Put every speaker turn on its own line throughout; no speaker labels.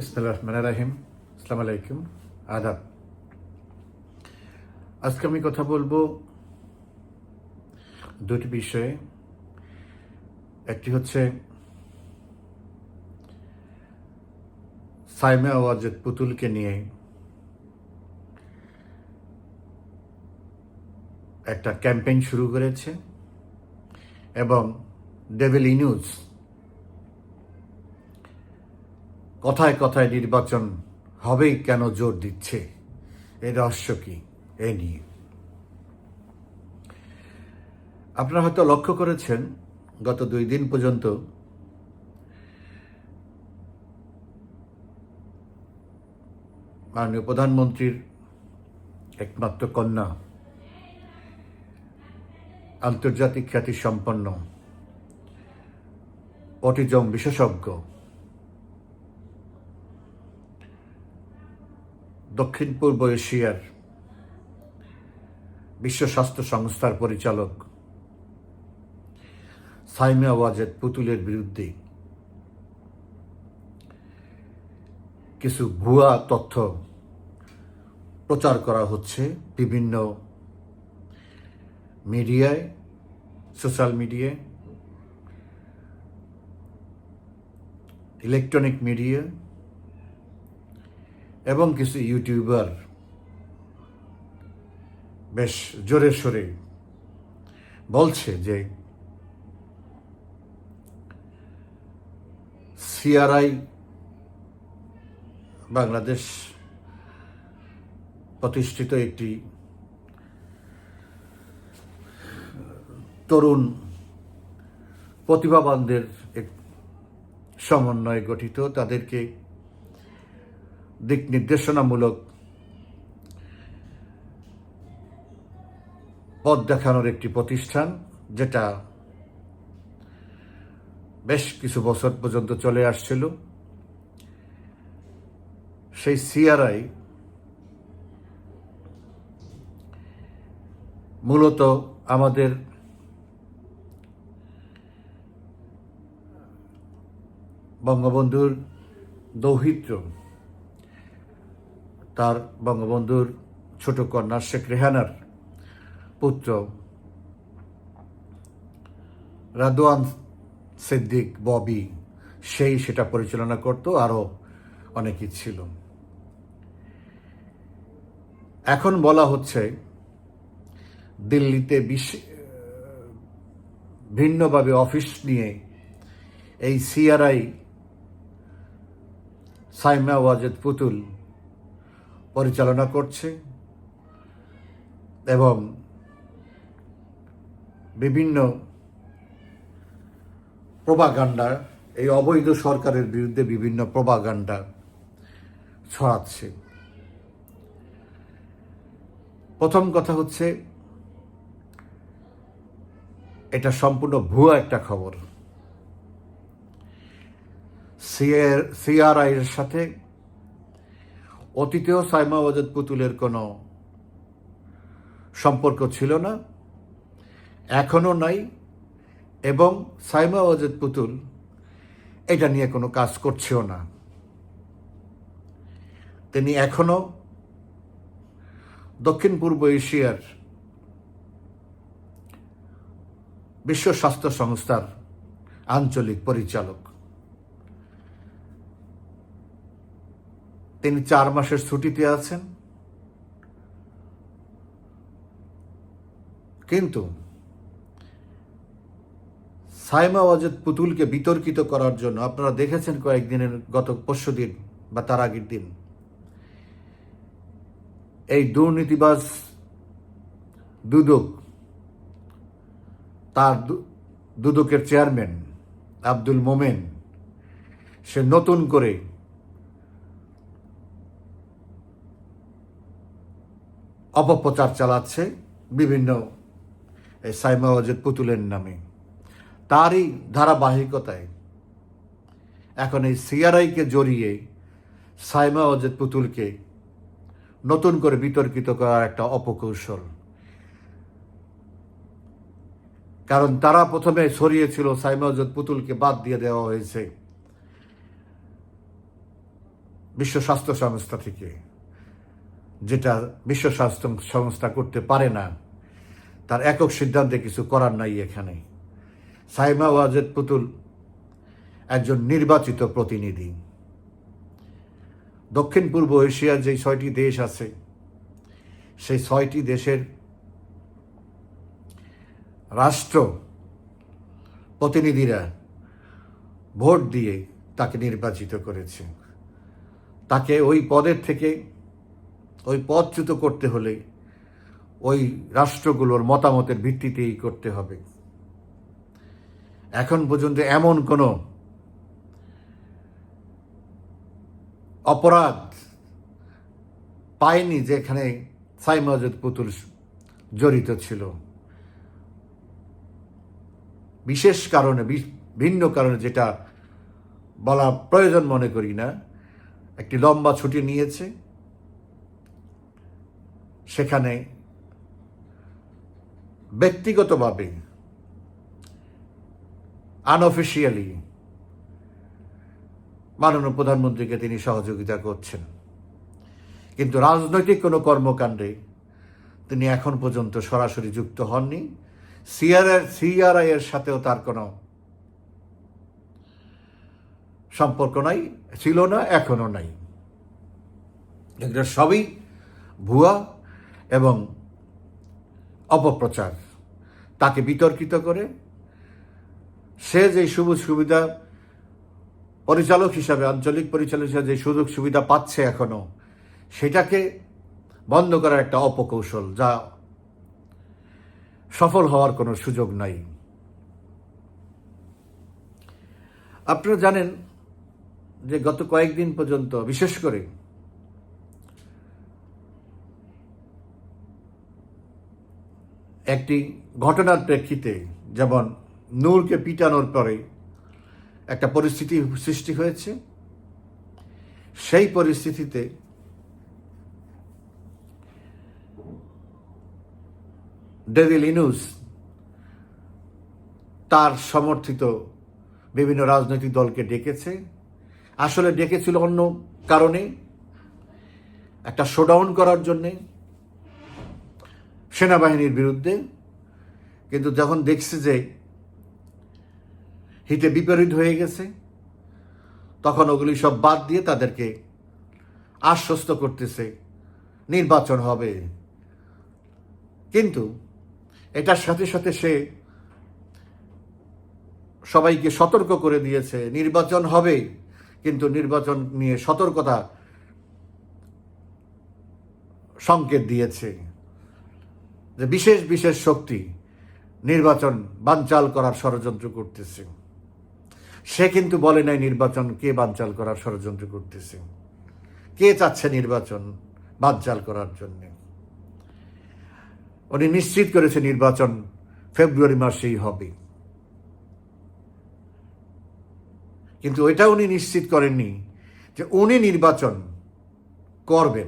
বিসমুল্লাহ রহমান আলাইকুম। আদাব। আজকে আমি কথা বলব দুটি বিষয়ে। একটি হচ্ছে সাইমা ওয়াজেদ পুতুলকে নিয়ে একটা ক্যাম্পেইন শুরু করেছে এবং ডেভিল ইনিউজ কথায় কথায় নির্বাচন হবেই কেন জোর দিচ্ছে? এ রহস্য কি? এ নিয়ে। আপনারা হয়তো লক্ষ্য করেছেন, গত দুই দিন পর্যন্ত মাননীয় প্রধানমন্ত্রীর একমাত্র কন্যা আন্তর্জাতিক খ্যাতি সম্পন্ন অটিজম বিশেষজ্ঞ দক্ষিণ পূর্ব এশিয়ার বিশ্ব স্বাস্থ্য সংস্থার পরিচালক সাইমে ওয়াজেদ পুতুলের বিরুদ্ধে কিছু ভুয়া তথ্য প্রচার করা হচ্ছে বিভিন্ন মিডিয়ায়, সোশ্যাল মিডিয়ায়, ইলেকট্রনিক মিডিয়া এবং কিছু ইউটিউবার বেশ জোরে সোরে বলছে যে সিআরআই বাংলাদেশ প্রতিষ্ঠিত একটি তরুণ প্রতিভাবানদের এক সমন্বয়ে গঠিত। তাদেরকে দিক নির্দেশনামূলক পথ দেখানোর একটি প্রতিষ্ঠান, যেটা বেশ কিছু বছর পর্যন্ত চলে আসছিল। সেই সিআরআই মূলত আমাদের বঙ্গবন্ধুর দৌহিত্র তার বঙ্গবন্ধুর ছোট কন্যা শেখ রেহানার পুত্র রাদওয়ান সিদ্দিক ববি, সেই সেটা পরিচালনা করত আরও অনেকই ছিল। এখন বলা হচ্ছে, দিল্লিতে ভিন্নভাবে অফিস নিয়ে এই সিআরআই সাইমা ওয়াজেদ পুতুল পরিচালনা করছে এবং বিভিন্ন প্রবাগান্ডা, এই অবৈধ সরকারের বিরুদ্ধে বিভিন্ন প্রবাগান্ডা ছড়াচ্ছে। প্রথম কথা হচ্ছে, এটা সম্পূর্ণ ভুয়া একটা খবর। সিআরআই এর সাথে অতীতেও সাইমা ওয়াজেদ পুতুলের কোনো সম্পর্ক ছিল না, এখনও নাই, এবং সাইমা ওয়াজেদ পুতুল এটা নিয়ে কোনো কাজ করছেও না। তিনি এখনও দক্ষিণ পূর্ব এশিয়ার বিশ্ব স্বাস্থ্য সংস্থার আঞ্চলিক পরিচালক। তিনি চার মাসের ছুটিতে আছেন। কিন্তু সাইমা ওয়াজেদ পুতুলকে বিতর্কিত করার জন্য, আপনারা দেখেছেন কয়েকদিনের গত পরশু দিন বা তার আগের দিন, এই দুর্নীতিবাজ দুদক, তার দুদকের চেয়ারম্যান আব্দুল মোমেন, সে নতুন করে অপপ্রচার চালাচ্ছে বিভিন্ন, এই সাইমা ওয়াজেদ পুতুলের নামে। তারই ধারাবাহিকতায় এখন এই সিআরআইকে জড়িয়ে সাইমা ওয়াজেদ পুতুলকে নতুন করে বিতর্কিত করার একটা অপকৌশল। কারণ তারা প্রথমে সরিয়েছিল সাইমা ওয়াজেদ পুতুলকে বাদ দিয়ে দেওয়া হয়েছে বিশ্ব স্বাস্থ্য সংস্থা থেকে। যেটা বিশ্ব স্বাস্থ্য সংস্থা করতে পারে না, তার একক সিদ্ধান্তে কিছু করার নাই এখানে। সাইমা ওয়াজেদ পুতুল একজন নির্বাচিত প্রতিনিধি। দক্ষিণ পূর্ব এশিয়ার যে ছয়টি দেশ আছে, সেই ছয়টি দেশের রাষ্ট্র প্রতিনিধিরা ভোট দিয়ে তাকে নির্বাচিত করেছে। তাকে ওই পদের থেকে ওই পদচ্যুত করতে হলে ওই রাষ্ট্রগুলোর মতামতের ভিত্তিতেই করতে হবে। এখন পর্যন্ত এমন কোনো অপরাধ পায়নি যেখানে সাইমাজুদ পুতুল জড়িত ছিল। বিশেষ কারণে ভিন্ন কারণে যেটা বলা প্রয়োজন মনে করি না। একটি লম্বা ছুটি নিয়েছে। সেখানে ব্যক্তিগতভাবে আনঅফিসিয়ালি মাননীয় প্রধানমন্ত্রীকে তিনি সহযোগিতা করছেন। কিন্তু রাজনৈতিক কোনো কর্মকাণ্ডে তিনি এখন পর্যন্ত সরাসরি যুক্ত হননি। সিআরআর সিআরআই এর সাথেও তার কোনো সম্পর্ক নাই, ছিল না, এখনও নাই। এগুলো সবই ভুয়া এবং অপপ্রচার তাকে বিতর্কিত করে। সে যে সুযোগ সুবিধা পরিচালক হিসাবে, আঞ্চলিক পরিচালক হিসাবে যে সুযোগ সুবিধা পাচ্ছে এখনও, সেটাকে বন্ধ করার একটা অপকৌশল যা সফল হওয়ার কোনো সুযোগ নাই। আপনারা জানেন যে গত কয়েকদিন পর্যন্ত, বিশেষ করে একটি ঘটনার প্রেক্ষিতে যেমন নূরকে পিটানোর পরে একটা পরিস্থিতি সৃষ্টি হয়েছে, সেই পরিস্থিতিতে ডেভিল ইনুস তার সমর্থিত বিভিন্ন রাজনৈতিক দলকে ডেকেছে। আসলে ডেকেছিল অন্য কারণে, একটা শোডাউন করার জন্যে। সেনাবাহিনীর বিরুদ্ধে, কিন্তু যখন দেখছে যে হিতে বিপরীত হয়ে গেছে, তখন ওগুলি সব বাদ দিয়ে তাদেরকে আশ্বস্ত করতেছে, নির্বাচন হবে। কিন্তু এটার সাথে সাথে সে সবাইকে সতর্ক করে দিয়েছে, নির্বাচন হবে, কিন্তু নির্বাচন নিয়ে সতর্কতা সংকেত দিয়েছে। যে বিশেষ বিশেষ শক্তি নির্বাচন বানচাল করার ষড়যন্ত্র করতেছে। সে কিন্তু বলে নাই নির্বাচন কে বানচাল করার ষড়যন্ত্র করতেছে। কে চাচ্ছে নির্বাচন বানচাল করার জন্য? উনি নিশ্চিত করেছে নির্বাচন ফেব্রুয়ারি মাসেই হবে। কিন্তু এটা উনি নিশ্চিত করেননি যে উনি নির্বাচন করবেন।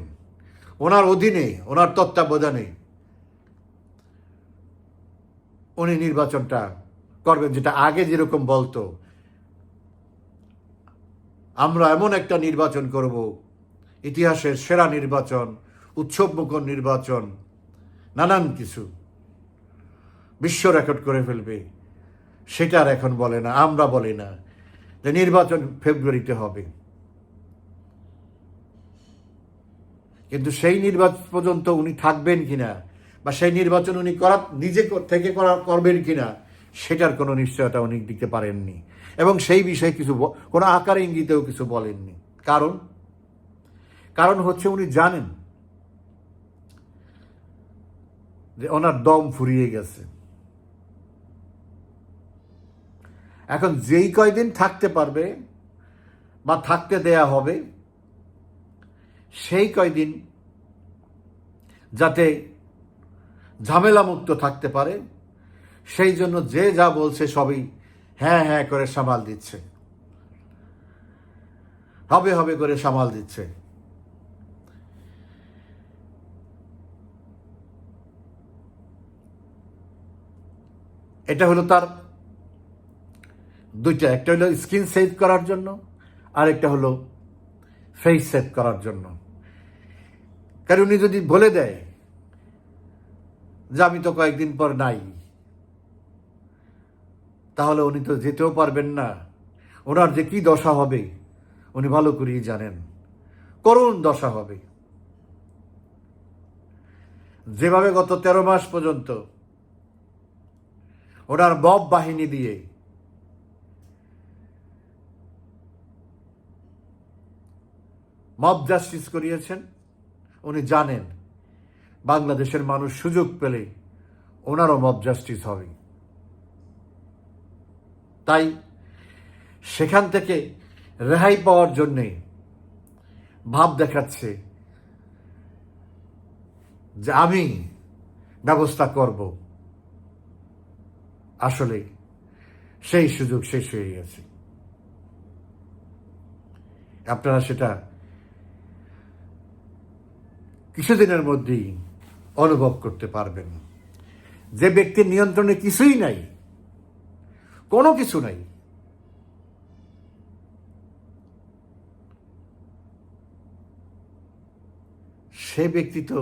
ওনার অধীনে, ওনার তত্ত্বাবধানে উনি নির্বাচনটা করবেন, যেটা আগে যেরকম বলতো, আমরা এমন একটা নির্বাচন করব, ইতিহাসের সেরা নির্বাচন, উৎসবমুখর নির্বাচন, নানান কিছু বিশ্ব রেকর্ড করে ফেলবে, সেটা আর এখন বলে না, আমরা বলি না, যে নির্বাচন ফেব্রুয়ারিতে হবে। কিন্তু সেই নির্বাচন পর্যন্ত উনি থাকবেন কিনা বা সেই নির্বাচন উনি করা নিজে থেকে করা করবেন কিনা, সেটার কোনো নিশ্চয়তা উনি দিতে পারেননি। এবং সেই বিষয়ে কিছু কোনো আকার ইঙ্গিতেও কিছু বলেননি। কারণ? কারণ হচ্ছে উনি জানেন যে ওনার দম ফুরিয়ে গেছে। এখন যেই কয়দিন থাকতে পারবে বা থাকতে দেয়া হবে, সেই কয়দিন যাতে ঝামেলা মুক্ত থাকতে পারে। সেই জন্য যে যা বলছে সবই হ্যাঁ হ্যাঁ করে সামাল দিচ্ছে। হবে হবে করে সামাল দিচ্ছে। এটা হলো তার দুইটা, একটা হলো স্কিন সেভ করার জন্য আর একটা হলো ফেস সেভ করার জন্য। কারণ উনি যদি বলে দেয় যে আমি তো কয়েকদিন পর নাই। তাহলে উনি তো যেতেও পারবেন না। ওনার যে কি দশা হবে, উনি ভালো করেই জানেন। করুণ দশা হবে। যেভাবে গত তেরো মাস পর্যন্ত ওনার মব বাহিনী দিয়ে মব জাস্টিস করিয়েছেন, উনি জানেন বাংলাদেশের মানুষ সুযোগ পেলে ওনারও মব জাস্টিস হবে। তাই সেখান থেকে রেহাই পাওয়ার জন্যে ভাব দেখাচ্ছে যে আমি ব্যবস্থা করব। আসলে সেই সুযোগ শেষ হয়ে গেছে। আপনারা সেটা কিছুদিনের মধ্যেই অনুভব করতে পারবেন। যে ব্যক্তির নিয়ন্ত্রণে কিছুই নাই, কোনো কিছু নাই, সে ব্যক্তি তো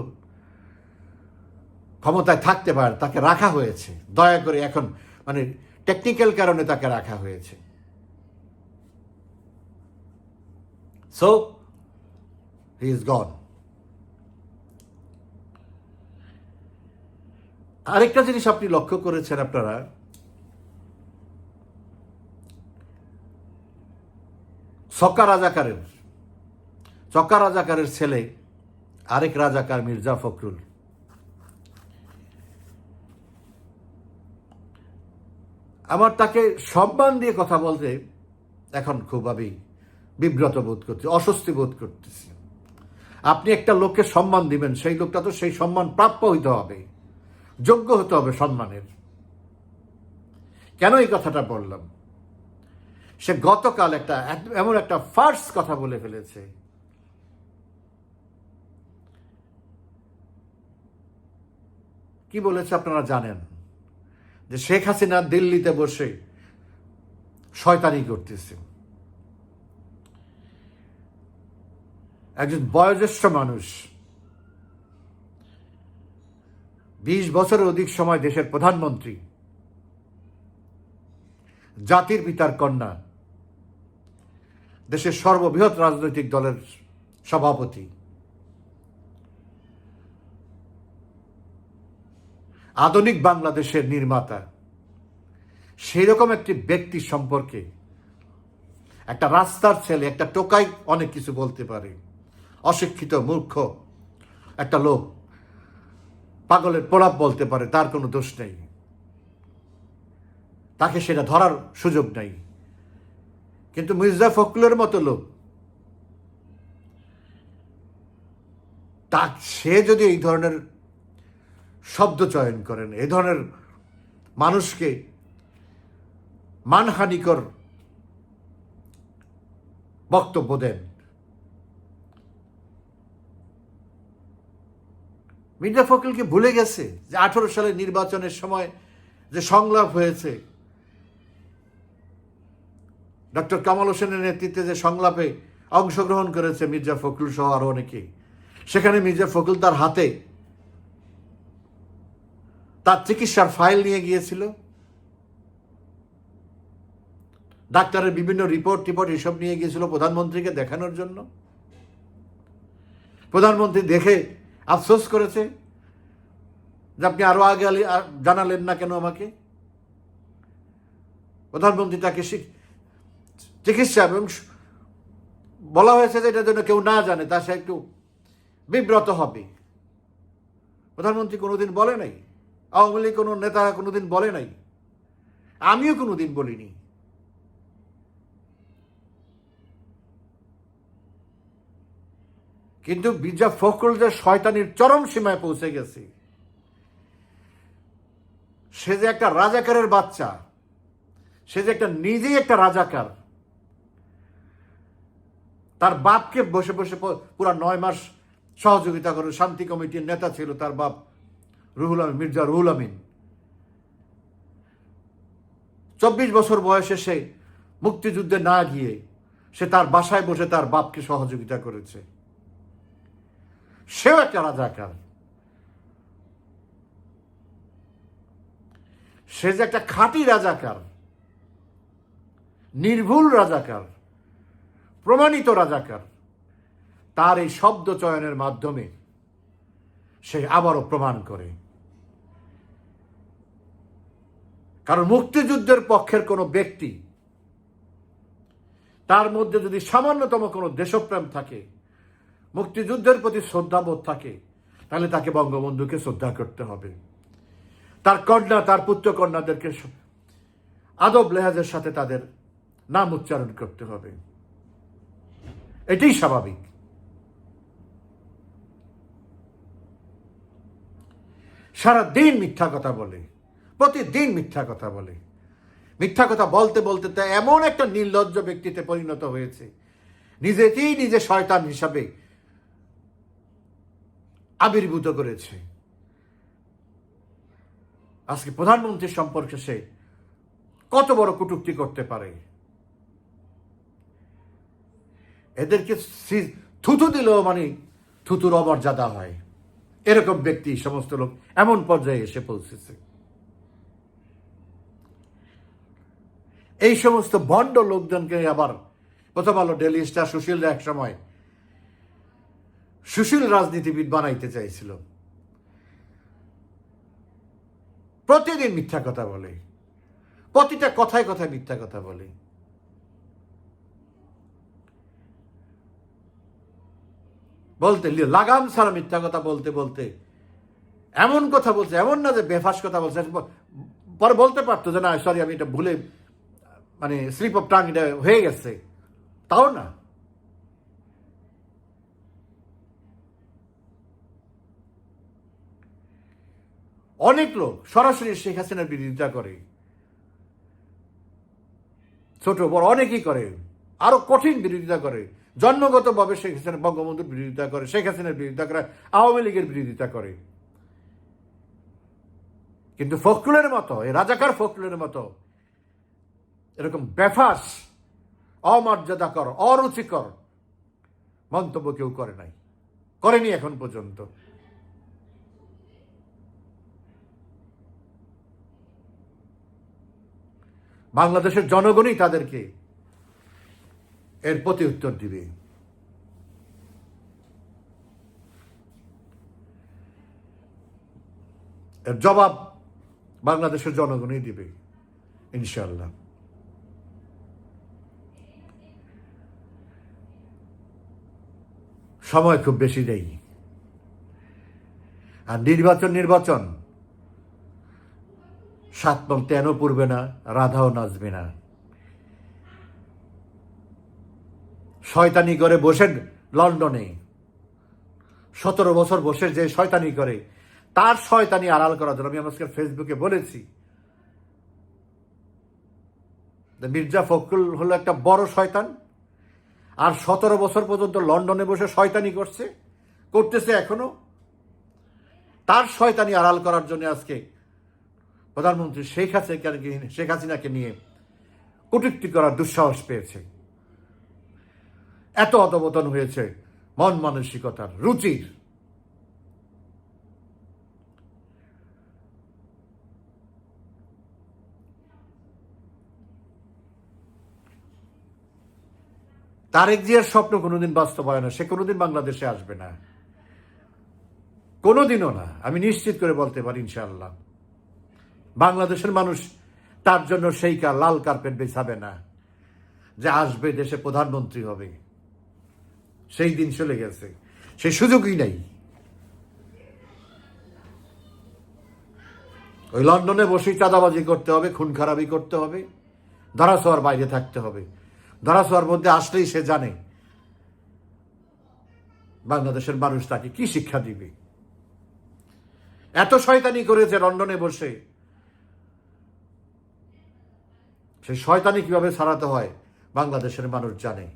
ক্ষমতায় থাকতে পারে, তাকে রাখা হয়েছে। দয়া করে এখন মানে টেকনিক্যাল কারণে তাকে রাখা হয়েছে। সো হি ইজ গন আরেকটা জিনিস আপনি লক্ষ্য করেছেন আপনারা। সক্কা রাজাকারের চক্কা রাজাকারের ছেলে, আরেক রাজাকার মির্জা ফখরুল। আমার তাকে সম্মান দিয়ে কথা বলতে এখন খুব আমি বিব্রত বোধ করছি, অস্বস্তি বোধ করতেছি। আপনি একটা লোককে সম্মান দিবেন, সেই লোকটা তো সেই সম্মান প্রাপ্য হইতে হবে। যোগ্য হতে হবে সম্মানের। কেন এই কথাটা বললাম? সে গতকাল একটা এমন একটা ফার্স্ট কথা বলে ফেলেছে। কি বলেছে আপনারা জানেন? যে শেখ হাসিনা দিল্লিতে বসে শয়তানি করতেছে। একজন বয়োজ্যেষ্ঠ মানুষ বিশ বছরের অধিক সময় দেশের প্রধানমন্ত্রী, জাতির পিতার কন্যা, দেশের সর্ববৃহৎ রাজনৈতিক দলের সভাপতি, আধুনিক বাংলাদেশের নির্মাতা সেই রকম একটি ব্যক্তি সম্পর্কে একটা রাস্তার ছেলে, একটা টোকাই অনেক কিছু বলতে পারে। অশিক্ষিত, মূর্খ একটা লোক। পাগলের প্রলাপ বলতে পারে, তার কোনো দোষ নেই। তাকে সেটা ধরার সুযোগ নেই। কিন্তু মির্জা ফখরুলের মতো লোক তা সে যদি এই ধরনের শব্দ চয়ন করেন, এই ধরনের মানুষকে মানহানিকর বক্তব্য দেন মির্জা ফখরুলকে ভুলে গেছে যে আঠারো সালে নির্বাচনের সময় যে সংলাপ হয়েছে। ডক্টর কামাল হোসেনের নেতৃত্বে যে সংলাপে অংশগ্রহণ করেছে মির্জা ফখরুল সহ আরও অনেকে। সেখানে মির্জা ফখরুল তার হাতে তার চিকিৎসার ফাইল নিয়ে গিয়েছিল। ডাক্তারের বিভিন্ন রিপোর্ট টিপোর্ট এসব নিয়ে গিয়েছিল প্রধানমন্ত্রীকে দেখানোর জন্য। প্রধানমন্ত্রী দেখে আফসোস করেছে যে আপনি আরও আগে জানালেন না কেন আমাকে? প্রধানমন্ত্রী তাকে চিকিৎসা এবং বলা হয়েছে যে এটার জন্য কেউ না জানে, তা সে একটু বিব্রত হবে। প্রধানমন্ত্রী কোনোদিন বলে নাই? আওয়ামী লীগ কোনো নেতারা কোনোদিন বলে নাই? আমিও কোনোদিন বলিনি। কিন্তু মির্জা যে শয়তানির চরম সীমায় পৌঁছে গেছে। সে যে একটা রাজাকারের বাচ্চা, সে যে একটা নিজেই একটা রাজাকার, তার বাপকে বসে বসে পুরা নয় মাস সহযোগিতা করে, শান্তি কমিটির নেতা ছিল তার বাপ রুহুল আমিন, মির্জা রুহুল আমিন। চব্বিশ বছর বয়সে সে মুক্তিযুদ্ধে না গিয়ে সে তার বাসায় বসে তার বাপকে সহযোগিতা করেছে। সেও একটা রাজাকার। সে যে একটা খাঁটি রাজাকার, নির্ভুল রাজাকার, প্রমাণিত রাজাকার, তার এই শব্দ চয়নের মাধ্যমে সে আবারও প্রমাণ করে। কারণ মুক্তিযুদ্ধের পক্ষের কোনো ব্যক্তি, তার মধ্যে যদি সামান্যতম কোনো দেশপ্রেম থাকে মুক্তিযুদ্ধের প্রতি শ্রদ্ধাবোধ থাকে, তাহলে তাকে বঙ্গবন্ধুকে শ্রদ্ধা করতে হবে। তার কন্যা, তার পুত্র কন্যাদেরকে আদব লেহাজের সাথে তাদের নাম উচ্চারণ করতে হবে। এটাই স্বাভাবিক। সারা দিন মিথ্যা কথা বলে, প্রতিদিন মিথ্যা কথা বলে। মিথ্যা কথা বলতে বলতে তা এমন একটা নির্লজ্জ ব্যক্তিতে পরিণত হয়েছে। নিজেকেই নিজে শয়তান হিসাবে আবির্ভূত করেছে। আজকে প্রধানমন্ত্রী সম্পর্কে সে কত বড় কটূক্তি করতে পারে। এদেরকে থুতু দিলেও মানে থুতুর অমর্যাদা হয়। এরকম ব্যক্তি সমস্ত লোক এমন পর্যায়ে এসে পৌঁছেছে। এই সমস্ত ভণ্ড লোকজনকে আবার প্রথম আলো ডেলি স্টার সুশীল এক সময় সুশীল রাজনীতিবিদ বানাইতে চাইছিল। প্রতিদিন মিথ্যা কথা বলে। প্রতিটা কথায় কথায় মিথ্যা কথা বলে। বলতে লাগাম ছাড়া মিথ্যা কথা বলতে বলতে, এমন কথা বলছে, এমন না যে বেফাস কথা বলছে। পরে বলতে পারতো যে, না সরি আমি এটা ভুলে মানে স্লিপ অফ টাং এটা হয়ে গেছে। তাও না। অনেক লোক সরাসরি শেখ হাসিনার বিরোধিতা করে। ছোট, বড় অনেকেই করে। আরও কঠিন বিরোধিতা করে। জন্মগতভাবে শেখ হাসিনা, বঙ্গবন্ধুর বিরোধিতা করে, শেখ হাসিনার বিরোধিতা করে, আওয়ামী লীগের বিরোধিতা করে। কিন্তু ফখরুলের মতো এই রাজাকার ফখরুলের মতো, এরকম বেফাস, অমর্যাদাকর, অরুচিকর মন্তব্য কেউ করে নাই। করেনি এখন পর্যন্ত। বাংলাদেশের জনগণই তাদেরকে এর প্রতি উত্তর দিবে। এর জবাব বাংলাদেশের জনগণই দিবে ইনশাল্লাহ সময় খুব বেশি নেই। আর নির্বাচন নির্বাচন। সাত পং তেনও পড়বে না, রাধাও নাচবে না। শয়তানি করে বসেন লন্ডনে। সতেরো বছর বসে যে শয়তানি করে, তার শয়তানি আড়াল করার জন্য আমি আজকে ফেসবুকে বলেছি। মির্জা ফখরুল হলো একটা বড় শয়তান, আর সতেরো বছর পর্যন্ত লন্ডনে বসে শয়তানি করছে, করতেছে এখনও। তার শয়তানি আড়াল করার জন্য আজকে প্রধানমন্ত্রী শেখ হাসিনাকে শেখ হাসিনাকে নিয়ে কটূক্তি করার দুঃসাহস পেয়েছে। এত অধপতন হয়েছে মন মানসিকতার রুচির। তারেক জিয়ার স্বপ্ন কোনোদিন বাস্তবায়ন হয় না। সে কোনোদিন বাংলাদেশে আসবে না। কোনোদিনও না। আমি নিশ্চিত করে বলতে পারি ইনশাআল্লাহ। বাংলাদেশের মানুষ তার জন্য সেই কা লাল কার্পেট বেছাবে না যে আসবে দেশে প্রধানমন্ত্রী হবে। সেই দিন চলে গেছে। সেই সুযোগই নাই। ওই লন্ডনে বসেই চাঁদাবাজি করতে হবে, খুন খারাপি করতে হবে, ধরাছোয়ার বাইরে থাকতে হবে। ধরাছোয়ার মধ্যে আসলেই সে জানে বাংলাদেশের মানুষ তাকে কি শিক্ষা দিবে। এত শয়তানি করেছে লন্ডনে বসে। সেই শয়তানি কীভাবে ছাড়াতে হয়? বাংলাদেশের মানুষ জানে।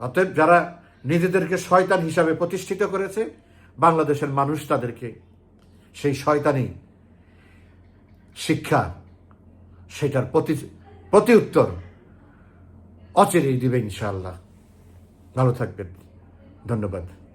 অতএব যারা নিজেদেরকে শয়তান হিসাবে প্রতিষ্ঠিত করেছে, বাংলাদেশের মানুষ তাদেরকে সেই শয়তানি শিক্ষা, সেটার প্রতি প্রতি উত্তর অচিরেই দিবে ইনশাআল্লাহ। ভালো থাকবেন। ধন্যবাদ।